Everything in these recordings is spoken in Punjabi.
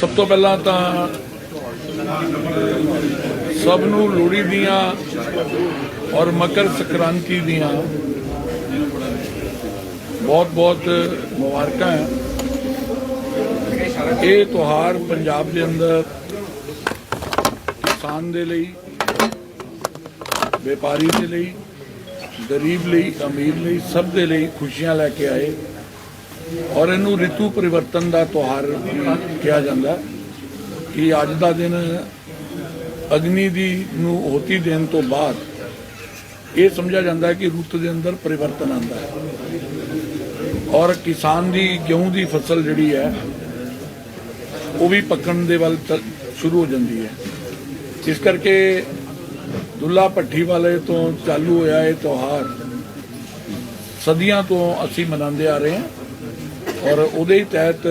ਸਭ ਤੋਂ ਪਹਿਲਾਂ ਤਾਂ ਸਭ ਨੂੰ ਲੋਹੜੀ ਦੀਆਂ ਔਰ ਮਕਰ ਸੰਕ੍ਰਾਂਤੀ ਦੀਆਂ ਬਹੁਤ ਬਹੁਤ ਮੁਬਾਰਕਾਂ ਹੈ। ਇਹ ਤਿਉਹਾਰ ਪੰਜਾਬ ਦੇ ਅੰਦਰ ਕਿਸਾਨ ਦੇ ਲਈ, ਵਪਾਰੀ ਦੇ ਲਈ, ਗਰੀਬ ਲਈ, ਅਮੀਰ ਲਈ ਸਭ ਦੇ ਲਈ ਖੁਸ਼ੀਆਂ ਲੈ ਕੇ ਆਏ। ਔਰ ਇਹਨੂੰ ਰਿਤੂ ਪਰਿਵਰਤਨ ਦਾ ਤਿਉਹਾਰ ਕਿਹਾ ਜਾਂਦਾ ਕਿ ਅੱਜ ਦਾ ਦਿਨ ਅਗਨੀ ਦੀ ਨੂੰ ਹੋਤੀ ਦੇਣ ਤੋਂ ਬਾਅਦ ਇਹ ਸਮਝਿਆ ਜਾਂਦਾ ਕਿ ਰੁੱਤ ਦੇ ਅੰਦਰ ਪਰਿਵਰਤਨ ਆਉਂਦਾ ਹੈ। ਔਰ ਕਿਸਾਨ ਦੀ ਗੇਹੂੰ ਦੀ ਫਸਲ ਜਿਹੜੀ ਹੈ, ਉਹ ਵੀ ਪੱਕਣ ਦੇ ਵੱਲ ਸ਼ੁਰੂ ਹੋ ਜਾਂਦੀ ਹੈ। ਇਸ ਕਰਕੇ ਦੁੱਲਾ ਭੱਠੀ ਵਾਲੇ ਤੋਂ ਚਾਲੂ ਹੋਇਆ ਇਹ ਤਿਉਹਾਰ ਸਦੀਆਂ ਤੋਂ ਅਸੀਂ ਮਨਾਉਂਦੇ ਆ ਰਹੇ ਹਾਂ। ਔਰ ਉਹਦੇ ਹੀ ਤਹਿਤ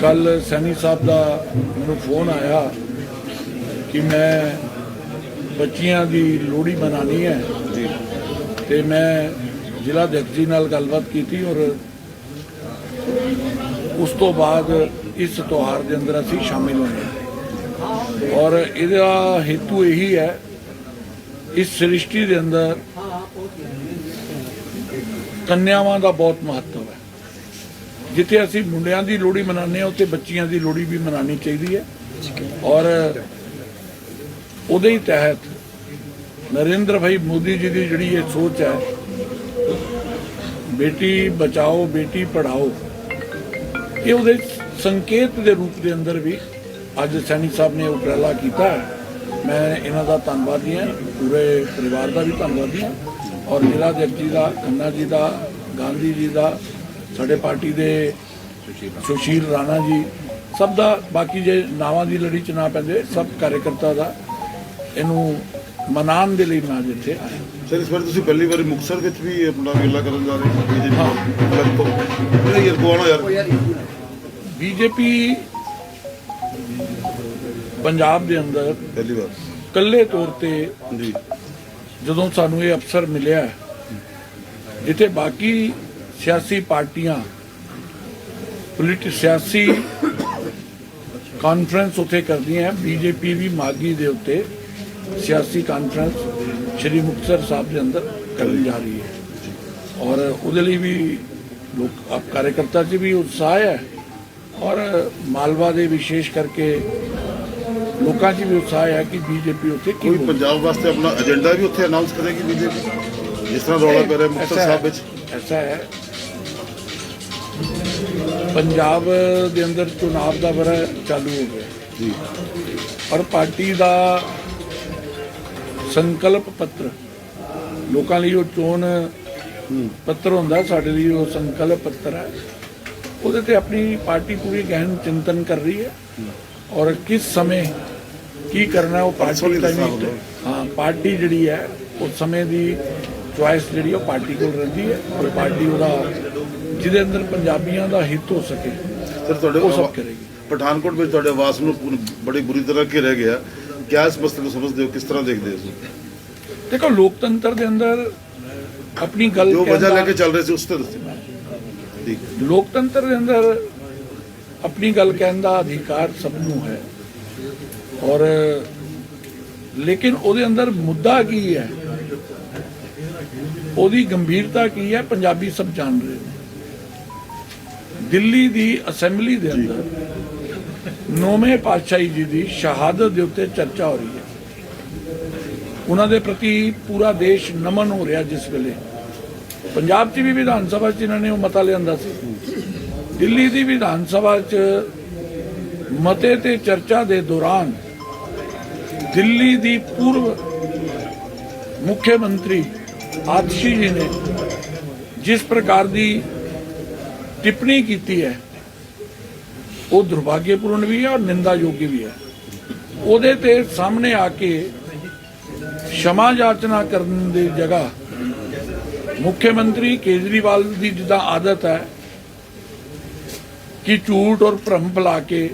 ਕੱਲ ਸੈਣੀ ਸਾਹਿਬ ਦਾ ਮੈਨੂੰ ਫੋਨ ਆਇਆ ਕਿ ਮੈਂ ਬੱਚੀਆਂ ਦੀ ਲੋਹੜੀ ਮਨਾਣੀ ਹੈ ਜੀ ਤੇ ਮੈਂ ਜ਼ਿਲ੍ਹਾ ਅਧਿਕਸ਼ ਜੀ ਨਾਲ ਗੱਲਬਾਤ ਕੀਤੀ ਔਰ ਉਸ ਤੋਂ ਬਾਅਦ ਇਸ ਤਿਉਹਾਰ ਦੇ ਅੰਦਰ ਅਸੀਂ ਸ਼ਾਮਿਲ ਹੋਏ। ਔਰ ਇਹਦਾ ਹੇਤੂ ਇਹੀ ਹੈ ਇਸ ਸ੍ਰਿਸ਼ਟੀ ਦੇ ਅੰਦਰ ਕੰਨਿਆਵਾਂ ਦਾ ਬਹੁਤ ਮਹੱਤਵ ਜਿੱਥੇ ਅਸੀਂ ਮੁੰਡਿਆਂ ਦੀ ਲੋਹੜੀ ਮਨਾਉਂਦੇ ਹਾਂ, ਉੱਥੇ ਬੱਚੀਆਂ ਦੀ ਲੋਹੜੀ ਵੀ ਮਨਾਉਣੀ ਚਾਹੀਦੀ ਹੈ। ਔਰ ਉਹਦੇ ਹੀ ਤਹਿਤ ਨਰਿੰਦਰ ਭਾਈ ਮੋਦੀ ਜੀ ਦੀ ਜਿਹੜੀ ਇਹ ਸੋਚ ਹੈ, ਬੇਟੀ ਬਚਾਓ, ਬੇਟੀ ਪੜਾਓ ਇਹ ਉਹਦੇ ਸੰਕੇਤ ਦੇ ਰੂਪ ਦੇ ਅੰਦਰ ਵੀ ਅੱਜ ਸੈਣੀ ਸਾਹਿਬ ਨੇ ਉਪਰਾਲਾ ਕੀਤਾ ਮੈਂ ਇਹਨਾਂ ਦਾ ਧੰਨਵਾਦੀ ਹਾਂ, ਪੂਰੇ ਪਰਿਵਾਰ ਦਾ ਵੀ ਧੰਨਵਾਦੀ ਹਾਂ। ਔਰ ਜ਼ਿਲ੍ਹਾ ਅਧਿਕਸ਼ ਜੀ ਦਾ, ਖੰਨਾ ਜੀ ਦਾ, ਗਾਂਧੀ ਜੀ ਦਾ ਸਾਡੇ ਪਾਰਟੀ ਦੇ ਸੁਸ਼ੀਲ ਰਾਣਾ ਜੀ ਸਭ ਦਾ ਬਾਕੀ ਜੇ ਨਾਵਾਂ ਦੀ ਲੜੀ ਚ ਨਾ ਪੈਂਦੇ ਸਭ ਕਾਰਜਕਰਤਾ ਦਾ ਇਹਨੂੰ ਮਨਾਉਣ ਦੇ ਲਈ ਮੈਂ ਅੱਜ ਇੱਥੇ ਆਇਆ। ਸਰ ਇਸ ਵਾਰ ਤੁਸੀਂ ਪਹਿਲੀ ਵਾਰੀ ਮੁਕਤਸਰ ਵਿੱਚ ਵੀ ਆਪਣਾ ਮੇਲਾ ਕਰਨ ਜਾ ਰਹੇ ਹੋ ਬੀਜੇਪੀ ਯਾਰ ਕੋਣਾ ਯਾਰ? ਬੀਜੇਪੀ ਪੰਜਾਬ ਦੇ ਅੰਦਰ ਪਹਿਲੀ ਵਾਰ। ਕੱਲੇ ਤੌਰ ਤੇ ਜੀ। ਜਦੋਂ ਸਾਨੂੰ ਇਹ ਅਫਸਰ ਮਿਲਿਆ ਜਿੱਥੇ ਬਾਕੀ ਸਿਆਸੀ ਪਾਰਟੀਆਂ ਪੋਲੀਟ ਸਿਆਸੀ ਕਾਨਫਰੰਸ ਉਥੇ ਕਰਦੀਆਂ ਹੈ। ਬੀਜੇਪੀ ਵੀ ਮਾਗੀ ਦੇ ਉੱਤੇ ਸਿਆਸੀ ਕਾਨਫਰੰਸ ਸ਼੍ਰੀ ਮੁਕਤਸਰ ਸਾਹਿਬ ਦੇ ਅੰਦਰ ਕਰਨ ਜਾ ਰਹੀ ਹੈ। ਔਰ ਉਹਦੇ ਲਈ ਵੀ ਲੋਕ ਆਪ ਕਾਰਜਕਰਤਾ ਚ ਵੀ ਉਤਸ਼ਾਹ ਹੈ ਔਰ ਮਾਲਵਾ ਦੇ ਵਿਸ਼ੇਸ਼ ਕਰਕੇ ਲੋਕਾਂ 'ਚ ਵੀ ਉਤਸ਼ਾਹ ਹੈ ਕਿ ਬੀਜੇਪੀ ਉੱਥੇ ਕੀ ਕੋਈ ਪੰਜਾਬ ਵਾਸਤੇ ਆਪਣਾ ਏਜੰਡਾ ਵੀ ਉੱਥੇ ਅਨਾਉਂਸ ਕਰੇਗੀ ਬੀਜੇਪੀ ਜਿਸ ਤਰ੍ਹਾਂ ਰੌਲਾ ਪੈ ਮੁਕਤਸਰ ਸਾਹਿਬ ਵਿੱਚ। ਐਸਾ ਹੈ। ਪੰਜਾਬ ਦੇ ਅੰਦਰ ਚੁਣਾਵ ਦਾ ਬੜਾ ਚਾਲੂ ਹੋ ਗਿਆ। ਜੀ। ਔਰ ਪਾਰਟੀ ਦਾ ਸੰਕਲਪ ਪੱਤਰ ਲੋਕਾਂ ਲਈ ਉਹ ਚੋਣ ਪੱਤਰ ਹੁੰਦਾ ਸਾਡੇ ਲਈ ਉਹ ਸੰਕਲਪ ਪੱਤਰ ਹੈ। ਉਹਦੇ ਤੇ ਆਪਣੀ ਪਾਰਟੀ ਪੂਰੀ ਗਹਿਨ ਚਿੰਤਨ ਕਰ ਰਹੀ ਹੈ। ਔਰ ਕਿਸ ਸਮੇਂ ਕੀ ਕਰਨਾ ਉਹ ਪਾਰਟੀ ਦਾ। ਹਾਂ ਪਾਰਟੀ ਜਿਹੜੀ ਹੈ ਉਸ ਸਮੇਂ ਦੀ ਚੁਆਇਸ ਜਿਹੜੀ ਉਹ ਪਾਰਟੀ ਕੋਲ ਰਹਿੰਦੀ ਹੈ ਔਰ ਪਾਰਟੀ ਉਹਦਾ ਜਿਹਦੇ ਅੰਦਰ ਪੰਜਾਬੀਆਂ ਦਾ ਹਿੱਤ ਹੋ ਸਕੇ ਸਰ ਤੁਹਾਡੇ ਉਹ ਸਭ ਕਰੇਗੀ ਪਠਾਨਕੋਟ ਵਿੱਚ ਤੁਹਾਡੇ ਆਵਾਸ ਨੂੰ ਬੜੀ ਬੁਰੀ ਤਰ੍ਹਾਂ ਘੇਰਿਆ ਗਿਆ। ਕਿਆ ਇਸ ਮਸਲੇ ਨੂੰ ਸਮਝਦੇ ਹੋ? ਕਿਸ ਤਰ੍ਹਾਂ ਦੇਖਦੇ ਹੋ ਤੁਸੀਂ? ਦੇਖੋ ਲੋਕਤੰਤਰ ਦੇ ਅੰਦਰ ਆਪਣੀ ਗੱਲ ਜੋ ਵਜ੍ਹਾ ਲੈ ਕੇ ਚੱਲ ਰਹੇ ਸੀ ਉਸ ਤੇ ਦੱਸੋ। ਲੋਕਤੰਤਰ ਦੇ ਅੰਦਰ ਆਪਣੀ ਗੱਲ ਕਹਿਣ ਦਾ ਅਧਿਕਾਰ ਸਭ ਨੂੰ ਹੈ। ਔਰ ਲੇਕਿਨ ਉਹਦੇ ਅੰਦਰ ਮੁੱਦਾ ਕੀ ਹੈ? ਉਹਦੀ ਗੰਭੀਰਤਾ ਕੀ ਹੈ? ਪੰਜਾਬੀ ਸਭ ਜਾਣ ਰਹੇ ਨੇ। ਦਿੱਲੀ ਦੀ ਅਸੈਂਬਲੀ ਦੇ ਅੰਦਰ ਨੌਵੇਂ ਪਾਤਸ਼ਾਹੀ ਜੀ ਦੀ ਸ਼ਹਾਦਤ ਦੇ ਉੱਤੇ ਚਰਚਾ ਹੋ ਰਹੀ ਹੈ। ਉਹਨਾਂ ਦੇ ਪ੍ਰਤੀ ਪੂਰਾ ਦੇਸ਼ ਨਮਨ ਹੋ ਰਿਹਾ ਜਿਸ ਵੇਲੇ। ਪੰਜਾਬ 'ਚ ਵੀ ਵਿਧਾਨ ਸਭਾ 'ਚ ਇਹਨਾਂ ਨੇ ਉਹ ਮਤਾ ਲਿਆਂਦਾ ਸੀ। ਦਿੱਲੀ ਦੀ ਵਿਧਾਨ ਸਭਾ 'ਚ ਮਤੇ ਤੇ ਚਰਚਾ ਦੇ ਦੌਰਾਨ ਦਿੱਲੀ ਦੀ ਪੂਰਵ ਮੁੱਖ ਮੰਤਰੀ ਆਤਸ਼ੀ ਜੀ ਨੇ ਜਿਸ ਪ੍ਰਕਾਰ ਦੀ ਟਿੱਪਣੀ ਕੀਤੀ ਹੈ, ਉਹ ਦੁਰਭਾਗਿਅਪੂਰਨ ਵੀ ਹੈ ਔਰ ਨਿੰਦਾਯੋਗ ਵੀ ਹੈ। ਉਹਦੇ ਤੇ ਸਾਹਮਣੇ ਆ ਕੇ ਸ਼ਮਾ ਯਾਚਨਾ ਕਰਨ ਦੀ ਜਗ੍ਹਾ ਮੁੱਖ ਮੰਤਰੀ ਕੇਜਰੀਵਾਲ ਦੀ ਜਿੱਦਾਂ ਆਦਤ ਹੈ ਕਿ ਝੂਠ ਔਰ ਭਰਮ ਫੈਲਾ ਕੇ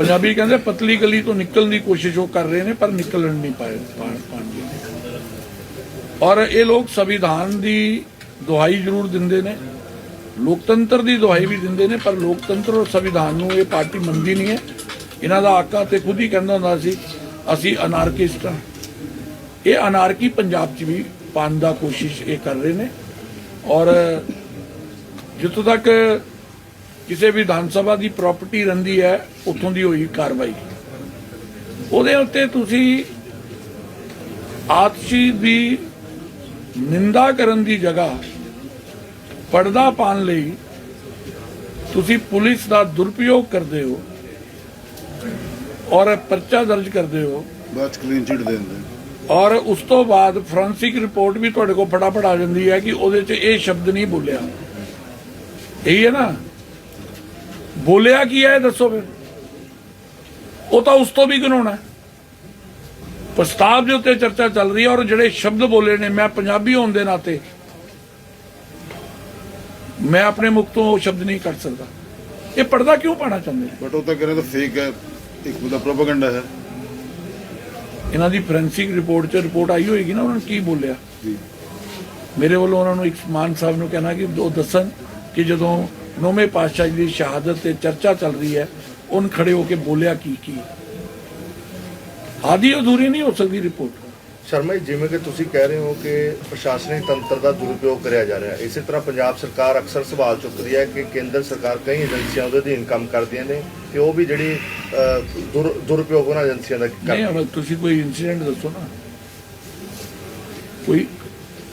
ਪੰਜਾਬੀ ਕਹਿੰਦੇ ਪਤਲੀ ਗਲੀ ਤੋਂ ਨਿਕਲਣ ਦੀ ਕੋਸ਼ਿਸ਼ ਉਹ ਕਰ ਰਹੇ ਨੇ, ਪਰ ਨਿਕਲਣ ਨਹੀਂ ਪਾਏ, ਪਾ- ਪਾਣਗੇ। ਔਰ ਇਹ ਲੋਕ ਸੰਵਿਧਾਨ ਦੀ ਦੁਹਾਈ ਜ਼ਰੂਰ ਦਿੰਦੇ ਨੇ, ਲੋਕਤੰਤਰ ਦੀ ਦੁਹਾਈ ਵੀ ਦਿੰਦੇ ਨੇ, ਪਰ ਲੋਕਤੰਤਰ ਔਰ ਸੰਵਿਧਾਨ ਨੂੰ ਇਹ ਪਾਰਟੀ ਮੰਨਦੀ ਨਹੀਂ ਹੈ। ਇਹਨਾਂ ਦਾ ਆਕਾ ਤੇ ਖੁਦ ਹੀ ਕਹਿੰਦਾ ਹੁੰਦਾ ਸੀ, ਅਸੀਂ ਅਨਾਰਕਿਸਟ ਹਾਂ। ਇਹ ਅਨਾਰਕੀ ਪੰਜਾਬ 'ਚ ਵੀ ਪਾਉਣ ਦਾ ਕੋਸ਼ਿਸ਼ ਇਹ ਕਰ ਰਹੇ ਨੇ। ਔਰ ਜਿੱਥੋਂ ਤੱਕ ਕਿਸੇ ਵਿਧਾਨ ਸਭਾ ਦੀ ਪ੍ਰਾਪਰਟੀ ਰਹਿੰਦੀ ਹੈ ਉੱਥੋਂ ਦੀ ਹੋਈ ਕਾਰਵਾਈ। ਉਹਦੇ ਉੱਤੇ ਤੁਸੀਂ ਆਤਸ਼ੀ ਦੀ ਨਿੰਦਾ ਕਰਨ ਦੀ ਜਗ੍ਹਾ ਪਰਦਾ ਪਾਉਣ ਲਈ ਤੁਸੀਂ ਪੁਲਿਸ ਦਾ ਦੁਰਪਯੋਗ ਕਰਦੇ ਹੋ ਔਰ ਪਰਚਾ ਦਰਜ ਕਰਦੇ ਹੋ। ਬਾਅਦ ਕਲੀਨ ਚਿਟ ਦੇ ਦਿੰਦੇ। ਔਰ ਉਸ ਤੋਂ ਬਾਅਦ ਫੋਰੈਂਸਿਕ ਰਿਪੋਰਟ ਵੀ ਤੁਹਾਡੇ ਕੋਲ ਫਟਾਫਟ ਆ ਜਾਂਦੀ ਹੈ ਕਿ ਉਹਦੇ 'ਚ ਇਹ ਸ਼ਬਦ ਨਹੀਂ ਬੋਲਿਆ। ਇਹੀ ਹੈ ਨਾ? ਬੋਲਿਆ ਕੀ ਹੈ ਦੱਸੋ ਫਿਰ। ਉਹ ਤਾਂ ਉਸ ਤੋਂ ਵੀ ਘਿਨਾਉਣਾ ਹੈ। ਪ੍ਰਸਤਾਵ ਦੇ ਉੱਤੇ ਚਰਚਾ ਚੱਲ ਰਹੀ ਹੈ ਔਰ ਜਿਹੜੇ ਸ਼ਬਦ ਬੋਲੇ ਨੇ ਮੈਂ ਪੰਜਾਬੀ ਹੋਣ ਦੇ ਨਾਤੇ ਮੈਂ ਆਪਣੇ ਮੁਖ ਤੋਂ ਉਹ ਸ਼ਬਦ ਨਹੀਂ ਕੱਢ ਸਕਦਾ। ਇਹ ਪਰਦਾ ਕਿਉਂ ਪਾਣਾ ਚਾਹੁੰਦੇ? ਬਟ ਉਹ ਤਾਂ ਕਹਿੰਦੇ ਤਾਂ ਫੇਕ ਹੈ ਇੱਕ ਉਹਦਾ ਪ੍ਰੋਪਾਗੈਂਡਾ ਹੈ। ਇਹਨਾਂ ਦੀ ਫੋਰੈਂਸਿਕ ਰਿਪੋਰਟ 'ਚ ਰਿਪੋਰਟ ਆਈ ਹੋਏਗੀ ਨਾ ਉਹਨਾਂ ਨੇ ਕੀ ਬੋਲਿਆ? ਮੇਰੇ ਵੱਲੋਂ ਉਹਨਾਂ ਨੂੰ ਇੱਕ ਮਾਨ ਸਾਹਿਬ ਨੂੰ ਕਹਿਣਾ ਕਿ ਉਹ ਦੱਸਣ ਕਿ ਜਦੋਂ ਨੌਵੇਂ ਪਾਤਸ਼ਾਹ ਜੀ ਦੀ ਸ਼ਹਾਦਤ ਤੇ ਚਰਚਾ ਚੱਲ ਰਹੀ ਹੈ ਉਹਨ ਖੜੇ ਹੋ ਕੇ ਬੋਲਿਆ ਕੀ ਕੀ? ਆਦੀ ਅਧੂਰੀ ਨਹੀਂ ਹੋ ਸਕਦੀ ਰਿਪੋਰਟ। ਸ਼ਰਮਾ ਜੀ ਜਿਵੇਂ ਕਿ ਤੁਸੀਂ ਕਹਿ ਰਹੇ ਹੋ ਕਿ ਪ੍ਰਸ਼ਾਸਨਿਕ ਤੰਤਰ ਦਾ ਦੁਰਉਪਯੋਗ ਕਰਿਆ ਜਾ ਰਿਹਾ ਹੈ। ਇਸੇ ਤਰ੍ਹਾਂ ਪੰਜਾਬ ਸਰਕਾਰ ਅਕਸਰ ਸਵਾਲ ਚੁੱਕਦੀ ਹੈ ਕਿ ਕੇਂਦਰ ਸਰਕਾਰ ਕਈ ਏਜੰਸੀਆਂ ਉਹਦੇ ਅਧੀਨ ਕੰਮ ਕਰਦੀਆਂ ਨੇ ਕਿ ਉਹ ਵੀ ਜਿਹੜੀ ਦੁਰਉਪਯੋਗ ਉਹਨਾਂ ਏਜੰਸੀਆਂ ਦਾ ਨਹੀਂ ਕਰਦੀ ਅਮਲ ਤੁਸੀਂ ਕੋਈ ਇਨਸੀਡੈਂਟ ਦੱਸੋ ਨਾ। ਕੋਈ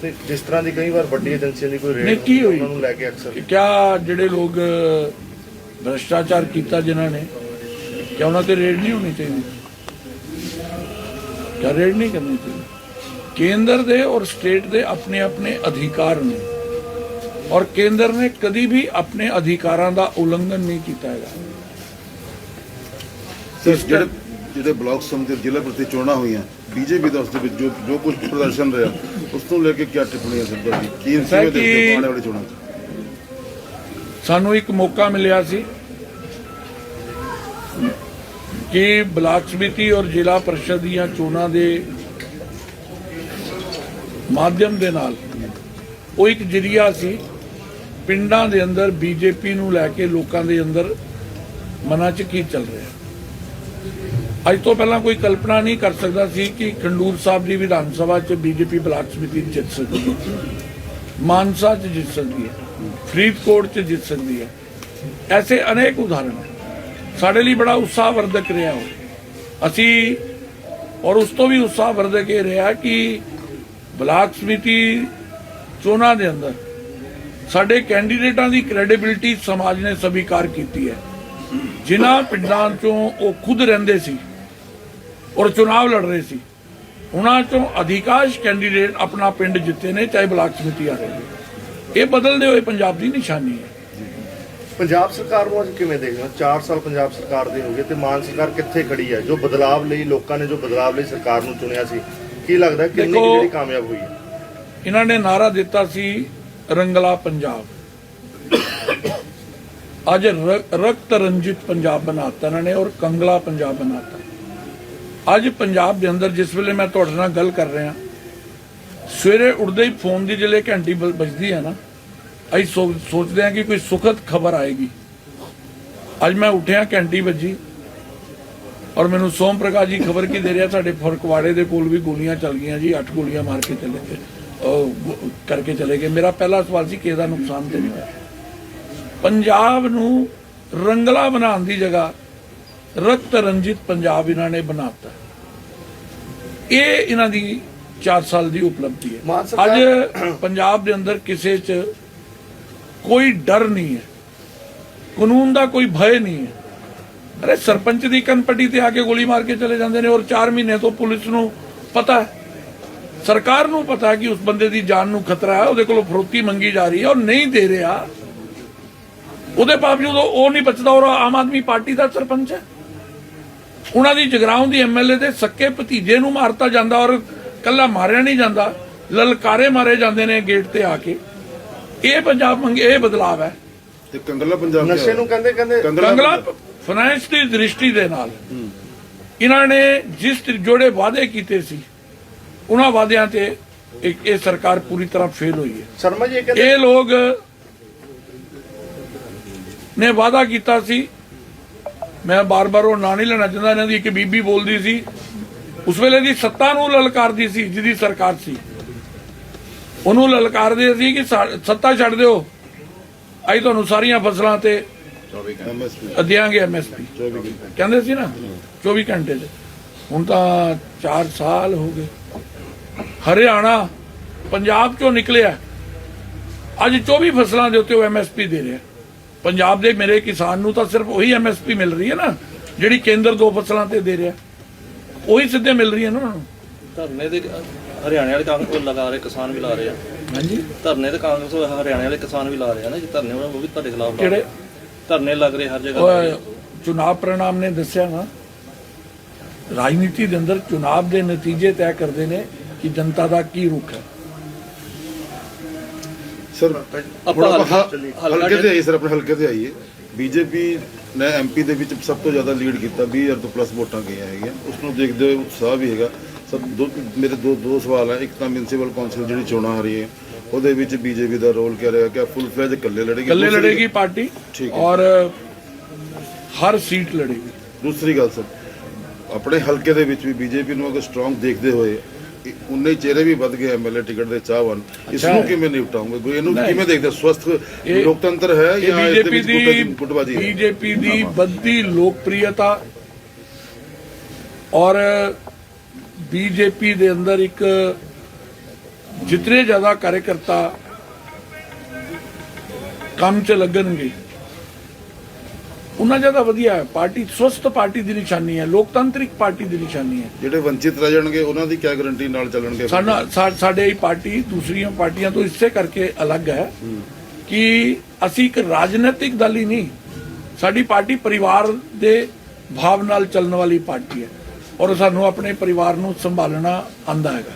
ਤੇ ਜਿਸ ਤਰ੍ਹਾਂ ਦੀ ਕਈ ਵਾਰ ਵੱਡੀ ਏਜੰਸੀਆਂ ਦੀ ਕੋਈ ਰੇਡ ਨਹੀਂ, ਕੀ ਹੋਈ? ਉਹਨਾਂ ਨੂੰ ਲੈ ਕੇ ਅਕਸਰ। ਕਿ ਕਿਆ ਜਿਹੜੇ ਲੋਕ ਭ੍ਰਸ਼ਟਾਚਾਰ ਕੀਤਾ ਜਿਨ੍ਹਾਂ ਨੇ? ਕਿਆ ਉਹਨਾਂ ਤੇ ਰੇਡ ਨਹੀਂ ਹੋਣੀ ਚਾਹੀਦੀ? ਕਿਆ ਰੇਡ ਨਹੀਂ ਕਰਨੀ ਚਾਹੀਦੀ? ਕੇਂਦਰ ਦੇ ਔਰ ਸਟੇਟ ਦੇ ਆਪਣੇ ਆਪਣੇ ਅਧਿਕਾਰ ਨੇ। ਔਰ ਕੇਂਦਰ ਨੇ ਕਦੀ ਵੀ ਆਪਣੇ ਅਧਿਕਾਰਾਂ ਦਾ ਉਲੰਘਣ ਨਹੀਂ ਕੀਤਾ ਹੈਗਾ। ਜਿਹੜੇ ਜਿਹੜੇ ਬਲਾਕ ਸਮਿਤੀ ਤੇ ਜ਼ਿਲ੍ਹਾ ਪ੍ਰਤੀ ਚੋਣਾਂ ਹੋਈਆਂ ਬੀਜੇਪੀ ਦਾ ਉਸ ਦੇ ਵਿੱਚ ਜੋ ਜੋ ਕੁਝ ਪ੍ਰਦਰਸ਼ਨ ਰਿਹਾ ਉਸ ਤੋਂ ਲੈ ਕੇ ਕੀ ਟਿੱਪਣੀਆਂ ਸਰ ਤੁਹਾਡੀ? ਕੀ ਇਨਸੀਵੇ ਦੇ ਆਉਣ ਵਾਲੀ ਚੋਣਾਂ ਸਾਨੂੰ ਇੱਕ ਮੌਕਾ ਮਿਲਿਆ ਸੀ ਕਿ ਬਲਾਕ ਸਮਿਤੀ ਔਰ ਜ਼ਿਲ੍ਹਾ ਪਰਿਸ਼ਦ ਦੀਆਂ ਚੋਣਾਂ ਦੇ ਮਾਧਿਅਮ ਦੇ ਨਾਲ ਉਹ ਇੱਕ ਜਰੀਆ ਸੀ ਪਿੰਡਾਂ ਦੇ ਅੰਦਰ ਬੀਜੇਪੀ ਨੂੰ ਲੈ ਕੇ ਲੋਕਾਂ ਦੇ ਅੰਦਰ ਮਨਾਂ 'ਚ ਕੀ ਚੱਲ ਰਿਹਾ? ਅੱਜ ਤੋਂ ਪਹਿਲਾਂ ਕੋਈ ਕਲਪਨਾ ਨਹੀਂ ਕਰ ਸਕਦਾ ਸੀ ਕਿ ਖੰਡੂਰ ਸਾਹਿਬ ਦੀ ਵਿਧਾਨ ਸਭਾ 'ਚ ਬੀਜੇਪੀ ਬਲਾਕ ਸਮਿਤੀ ਜਿੱਤ ਸਕਦੀ ਹੈ। ਮਾਨਸਾ 'ਚ ਜਿੱਤ ਸਕਦੀ ਹੈ। ਫਰੀਦਕੋਟ 'ਚ ਜਿੱਤ ਸਕਦੀ ਹੈ। ਐਸੇ ਅਨੇਕ ਉਦਾਹਰਣ ਸਾਡੇ ਲਈ ਬੜਾ ਉਤਸ਼ਾਹ ਵਰਧਕ ਰਿਹਾ ਉਹ। ਅਸੀਂ ਔਰ ਉਸ ਤੋਂ ਵੀ ਉਤਸ਼ਾਹ ਵਰਧਕ ਇਹ ਰਿਹਾ ਕਿ ਬਲਾਕ ਸਮਿਤੀ ਚੋਣਾਂ ਦੇ ਅੰਦਰ ਸਾਡੇ ਕੈਂਡੀਡੇਟਾਂ ਦੀ ਕ੍ਰੈਡੀਬਿਲਟੀ ਸਮਾਜ ਨੇ ਸਵੀਕਾਰ ਕੀਤੀ ਹੈ। ਜਿਨ੍ਹਾਂ ਪਿੰਡਾਂ ਚੋਂ ਉਹ ਖੁਦ ਰਹਿੰਦੇ ਸੀ। ਔਰ ਚੁਣਾਵ ਲੜ ਰਹੇ ਸੀ। ਉਹਨਾਂ ਚੋਂ ਅਧਿਕਾਸ਼ ਕੈਂਡੀਡੇਟ ਆਪਣਾ ਪਿੰਡ ਜਿੱਤੇ ਨੇ ਚਾਹੇ ਬਲਾਕ ਸਮਿਤੀ ਆ ਰਹੇ ਇਹ ਬਦਲਦੇ ਹੋਏ ਪੰਜਾਬ ਦੀ ਨਿਸ਼ਾਨੀ ਹੈ। ਪੰਜਾਬ ਸਰਕਾਰ ਨੂੰ ਅੱਜ ਕਿਵੇਂ ਦੇਖਦੇ ਹੋ? 4 ਸਾਲ ਪੰਜਾਬ ਸਰਕਾਰ ਦੇ ਹੋ ਗਏ ਤੇ ਮਾਨ ਸਰਕਾਰ ਕਿੱਥੇ ਖੜੀ ਹੈ? ਜੋ ਬਦਲਾਵ ਲਈ ਲੋਕਾਂ ਨੇ ਜੋ ਬਦਲਾਵ ਲਈ ਸਰਕਾਰ ਨੂੰ ਚੁਣਿਆ ਸੀ ਕੀ ਲੱਗਦਾ ਕਿੰਨੀ ਜਿਹੜੀ ਕਾਮਯਾਬ ਹੋਈ ਹੈ? ਇਹਨਾਂ ਨੇ ਨਾਰਾ ਦਿੱਤਾ ਸੀ ਰੰਗਲਾ ਪੰਜਾਬ। ਅੱਜ ਰਕਤ ਰੰਜਿਤ ਪੰਜਾਬ ਬਣਾਤਾ ਇਹਨਾਂ ਨੇ ਔਰ ਕੰਗਲਾ ਪੰਜਾਬ ਬਣਾਤਾ। ਅੱਜ ਪੰਜਾਬ ਦੇ ਅੰਦਰ ਜਿਸ ਵੇਲੇ ਮੈਂ ਤੁਹਾਡੇ ਨਾਲ ਗੱਲ ਕਰ ਰਿਹਾ, ਸਵੇਰੇ ਉੱਠਦੇ ਹੀ ਫੋਨ ਦੀ ਜਿਹੜੇ ਘੰਟੀ ਵੱਜਦੀ ਹੈ ਨਾ, ਅਸੀਂ ਸੋਚਦੇ ਹਾਂ ਕਿ ਕੋਈ ਸੁਖਦ ਖਬਰ ਆਏਗੀ। ਅੱਜ ਮੈਂ ਉੱਠਿਆ, ਘੰਟੀ ਵੱਜੀ, ਔਰ ਮੈਨੂੰ ਸੋਮ ਪ੍ਰਕਾਸ਼ ਜੀ ਖਬਰ ਕੀ ਦੇ ਰਿਹਾ, ਸਾਡੇ ਫਰਕਵਾੜੇ ਦੇ ਕੋਲ ਵੀ ਗੋਲੀਆਂ ਚੱਲ ਗਈਆਂ ਜੀ, ਅੱਠ ਗੋਲੀਆਂ ਮਾਰ ਕੇ ਚਲੇ ਗਏ ਕਰਕੇ ਚਲੇ ਗਏ। ਮੇਰਾ ਪਹਿਲਾ ਸਵਾਲ ਸੀ ਕਿ ਇਹਦਾ ਨੁਕਸਾਨ ਤੇ ਨਹੀਂ ਪੰਜਾਬ ਨੂੰ ਰੰਗਲਾ ਬਣਾਉਣ ਦੀ ਜਗ੍ਹਾ ਰਕਤ ਰੰਜਿਤ ਪੰਜਾਬ ਇਹਨਾਂ ਨੇ ਬਣਾਤਾ। ਇਹ ਇਹਨਾਂ ਦੀ 4 ਸਾਲ ਦੀ ਉਪਲਬਧੀ ਹੈ। ਅੱਜ ਪੰਜਾਬ ਦੇ ਅੰਦਰ ਕਿਸੇ 'ਚ ਕੋਈ ਡਰ ਨਹੀਂ ਹੈ। ਕਾਨੂੰਨ ਦਾ ਕੋਈ ਭੈ ਨਹੀਂ ਹੈ। ਅਰੇ ਸਰਪੰਚ ਦੀ ਕਨਪੱਟੀ ਤੇ ਆ ਕੇ ਗੋਲੀ ਮਾਰ ਕੇ ਚਲੇ ਜਾਂਦੇ ਨੇ ਔਰ 4 ਮਹੀਨੇ ਤੋਂ ਪੁਲਿਸ ਨੂੰ ਪਤਾ ਹੈ। ਸਰਕਾਰ ਨੂੰ ਪਤਾ ਹੈ ਕਿ ਉਸ ਬੰਦੇ ਦੀ ਜਾਨ ਨੂੰ ਖਤਰਾ ਹੈ ਉਹਦੇ ਕੋਲੋਂ ਫਰੋਤੀ ਮੰਗੀ ਜਾ ਰਹੀ ਹੈ ਔਰ ਨਹੀਂ ਦੇ ਰਿਹਾ। ਉਹਦੇ ਬਾਵਜੂਦ ਉਹ ਨਹੀਂ ਬਚਦਾ ਔਰ ਆਮ ਆਦਮੀ ਪਾਰਟੀ ਦਾ ਸਰਪੰਚ ਹੈ। ਉਹਨਾਂ ਦੀ ਜਗਰਾਉਂ ਦੀ ਐਮਐਲਏ ਦੇ ਸੱਕੇ ਭਤੀਜੇ ਨੂੰ ਮਾਰਤਾ ਜਾਂਦਾ ਔਰ ਕੱਲਾ ਮਾਰਿਆ ਨਹੀਂ ਜਾਂਦਾ ਲਲਕਾਰੇ ਮਾਰੇ ਜਾਂਦੇ ਨੇ ਗੇਟ ਤੇ ਆ ਕੇ। ਇਹ ਪੰਜਾਬ ਮੰਗੇ ਇਹ ਬਦਲਾਵ ਹੈ। ਤੇ ਕੰਗਲਾ ਪੰਜਾਬ ਨਸ਼ੇ ਨੂੰ? ਕਹਿੰਦੇ ਕਹਿੰਦੇ ਕੰਗਲਾ ਫਾਈਨੈਂਸ ਦੀ ਦ੍ਰਿਸ਼ਟੀ ਦੇ ਨਾਲ। ਇਹਨਾਂ ਨੇ ਜਿਸ ਤਰੀ- ਜਿਹੜੇ ਵਾਅਦੇ ਕੀਤੇ ਸੀ ਉਹਨਾਂ ਵਾਅਦਿਆਂ ਤੇ ਇਹ ਸਰਕਾਰ ਪੂਰੀ ਤਰ੍ਹਾਂ ਫੇਲ ਹੋਈ ਹੈ। ਸ਼ਰਮਾ ਜੀ ਇਹ ਕਹਿੰਦੇ ਇਹ ਲੋਕ ਨੇ ਵਾਅਦਾ ਕੀਤਾ ਸੀ ਮੈਂ ਬਾਰ-ਬਾਰ ਉਹ ਨਾਂ ਨਹੀਂ ਲੈਣਾ ਚਾਹੁੰਦਾ ਇਹਨਾਂ ਦੀ ਇੱਕ ਬੀਬੀ ਬੋਲਦੀ ਸੀ। ਉਸ ਵੇਲੇ ਦੀ ਸੱਤਾ ਨੂੰ ਲਲਕਾਰਦੀ ਸੀ ਜਿਹਦੀ ਸਰਕਾਰ ਸੀ। ਉਹਨੂੰ ਲਲਕਾਰਦੇ ਸੀ ਕਿ ਸੱਤਾ ਛੱਡ ਦਿਓ। ਅਸੀਂ ਤੁਹਾਨੂੰ ਸਾਰੀਆਂ ਫਸਲਾਂ ਤੇ ਦਿਆਂਗੇ ਐਮਐਸਪੀ 24 ਘੰਟੇ। ਕਹਿੰਦੇ ਸੀ ਨਾ 24 ਘੰਟੇ ਚ। ਹੁਣ ਤਾਂ 4 ਸਾਲ ਹੋ ਗਏ। ਹਰਿਆਣਾ ਪੰਜਾਬ ਚੋਂ ਨਿਕਲਿਆ। ਅੱਜ 24 ਫਸਲਾਂ ਦੇ ਉੱਤੇ ਉਹ ਐਮਐਸਪੀ ਦੇ ਰਿਹਾ। ਪੰਜਾਬ ਦੇ ਮੇਰੇ ਕਿਸਾਨ ਨੂੰ ਤਾਂ ਸਿਰਫ ਉਹੀ ਐਮਐਸਪੀ ਮਿਲ ਰਹੀ ਹੈ ਨਾ ਜਿਹੜੀ ਕੇਂਦਰ ਦੋ ਫਸਲਾਂ ਤੇ ਦੇ ਰਿਹਾ। ਉਹੀ ਸਿੱਧੇ ਮਿਲ ਰਹੀ ਹੈ ਨਾ ਉਹਨਾਂ। ਨੂੰ ਧਰਨੇ ਦੇ ਹਰਿਆਣੇ ਵਾਲੇ ਕਾਂਗਰਸ ਕੋਲ ਲਗਾ ਰਹੇ ਕਿਸਾਨ ਵੀ ਲਾ ਰਹੇ ਆ। ਹਾਂਜੀ? ਧਰਨੇ ਤੇ ਕਾਂਗਰਸ ਹਰਿਆਣੇ ਵਾਲੇ ਕਿਸਾਨ ਵੀ ਲਾ ਰਹੇ ਆ ਨਾ ਜੀ ਧਰਨੇ ਉਹ ਵੀ ਤੁਹਾਡੇ ਖਿਲਾਫ ਲਾ ਧਰਨੇ ਲੱਗ ਰਹੇ ਹਰ ਜਗ੍ਹਾ। ਚੁਣਾਵ ਪ੍ਰਣਾਮ ਨੇ ਦੱਸਿਆ ਨਾ। ਰਾਜਨੀਤੀ ਦੇ ਅੰਦਰ ਚੁਣਾਵ ਦੇ ਨਤੀਜੇ ਤੈਅ ਕਰਦੇ ਨੇ ਕਿ ਜਨਤਾ ਦਾ ਕੀ ਰੁਖ ਹੈ। ਸਰ ਆਪਾਂ ਹਲਕਾ- ਤੇ ਆਈਏ ਸਰ ਆਪਣੇ ਹਲਕੇ ਤੇ ਆਈਏ। ਬੀਜੇਪੀ ਨੇ ਐਮਪੀ ਦੇ ਵਿੱਚ ਸਭ ਤੋਂ ਜ਼ਿਆਦਾ ਲੀਡ ਕੀਤਾ 20000 ਤੋਂ ਪਲੱਸ ਵੋਟਾਂ ਗਈਆਂ ਹੈਗੀਆਂ। ਉਸ ਨੂੰ ਦੇਖਦੇ ਹੋਏ ਉਤਸ਼ਾਹ ਵੀ ਹੈਗਾ। ਸਭ ਦੋ ਮੇਰੇ ਦੋ ਦੋ ਸਵਾਲ ਹੈ ਇੱਕ ਤਾਂ ਮਿਊਨਿਸਪਲ ਕੌਂਸਲ ਜਿਹੜੀ ਚੋਣਾਂ ਆ ਰਹੀ ਹੈ ਉਹਦੇ ਵਿੱਚ ਬੀਜੇਪੀ ਦਾ ਰੋਲ ਕਿਆ ਰਹੇਗਾ ਕਿ ਫੁੱਲ ਫਲੈਜ ਇਕੱਲੇ ਲੜੇਗੀ? ਇਕੱਲੇ ਲੜੇਗੀ ਪਾਰਟੀ ਠੀਕ ਹੈ। ਔਰ ਹਰ ਸੀਟ ਲੜੇਗੀ। ਦੂਸਰੀ ਗੱਲ ਸਰ ਆਪਣੇ ਹਲਕੇ ਦੇ ਵਿੱਚ ਵੀ ਬੀਜੇਪੀ ਨੂੰ ਅਗਰ ਸਟਰੋਂਗ ਦੇਖਦੇ ਹੋਏ ਉਨੇ ਚਿਹਰੇ ਵੀ ਵੱਧ ਗਏ ਐਮਐਲਏ ਟਿਕਟ ਦੇ ਚਾਹਵਾਨ। ਇਸ। ਨੂੰ ਕਿਵੇਂ ਨਿਪਟਾਉਂਗੇ? ਕੋਈ ਇਹਨੂੰ। ਕਿਵੇਂ ਦੇਖਦੇ? ਸਵਸਥ ਲੋਕਤੰਤਰ ਹੈ ਜਾਂ ਬੀਜੇਪੀ ਦੀ ਬੀਜੇਪੀ ਦੀ ਵੱਧਦੀ ਲੋਕਪ੍ਰਿਯਤਾ ਔਰ ਬੀਜੇਪੀ ਦੇ ਅੰਦਰ ਇੱਕ ਜਿਤਨੇ ਜ਼ਿਆਦਾ ਕਾਰਜਕਰਤਾ ਕੰਮ 'ਚ ਲੱਗਣਗੇ ਉਹਨਾਂ ਜ਼ਿਆਦਾ ਵਧੀਆ ਹੈ। ਪਾਰਟੀ ਸਵਸਥ ਪਾਰਟੀ ਦੀ ਨਿਸ਼ਾਨੀ ਹੈ ਲੋਕਤੰਤਰਿਕ ਪਾਰਟੀ ਦੀ ਨਿਸ਼ਾਨੀ ਹੈ। ਜਿਹੜੇ ਵੰਚਿਤ ਰਹਿ ਜਾਣਗੇ ਉਹਨਾਂ ਦੀ ਕਿਆ ਗਾਰੰਟੀ ਨਾਲ ਚੱਲਣਗੇ? ਸਾਡਾ ਸਾਡੇ ਇਹ ਪਾਰਟੀ ਦੂਸਰੀਆਂ ਪਾਰਟੀਆਂ ਤੋਂ ਇਸੇ ਕਰਕੇ ਅਲੱਗ ਹੈ ਕਿ ਅਸੀਂ ਇੱਕ ਰਾਜਨੀਤਿਕ ਦਲ ਹੀ ਨਹੀਂ ਸਾਡੀ ਪਾਰਟੀ ਪਰਿਵਾਰ ਦੇ ਭਾਵ ਨਾਲ ਚੱਲਣ ਵਾਲੀ ਪਾਰਟੀ ਹੈ। ਔਰ ਸਾਨੂੰ ਆਪਣੇ ਪਰਿਵਾਰ ਨੂੰ ਸੰਭਾਲਣਾ ਆਂਦਾ ਹੈਗਾ।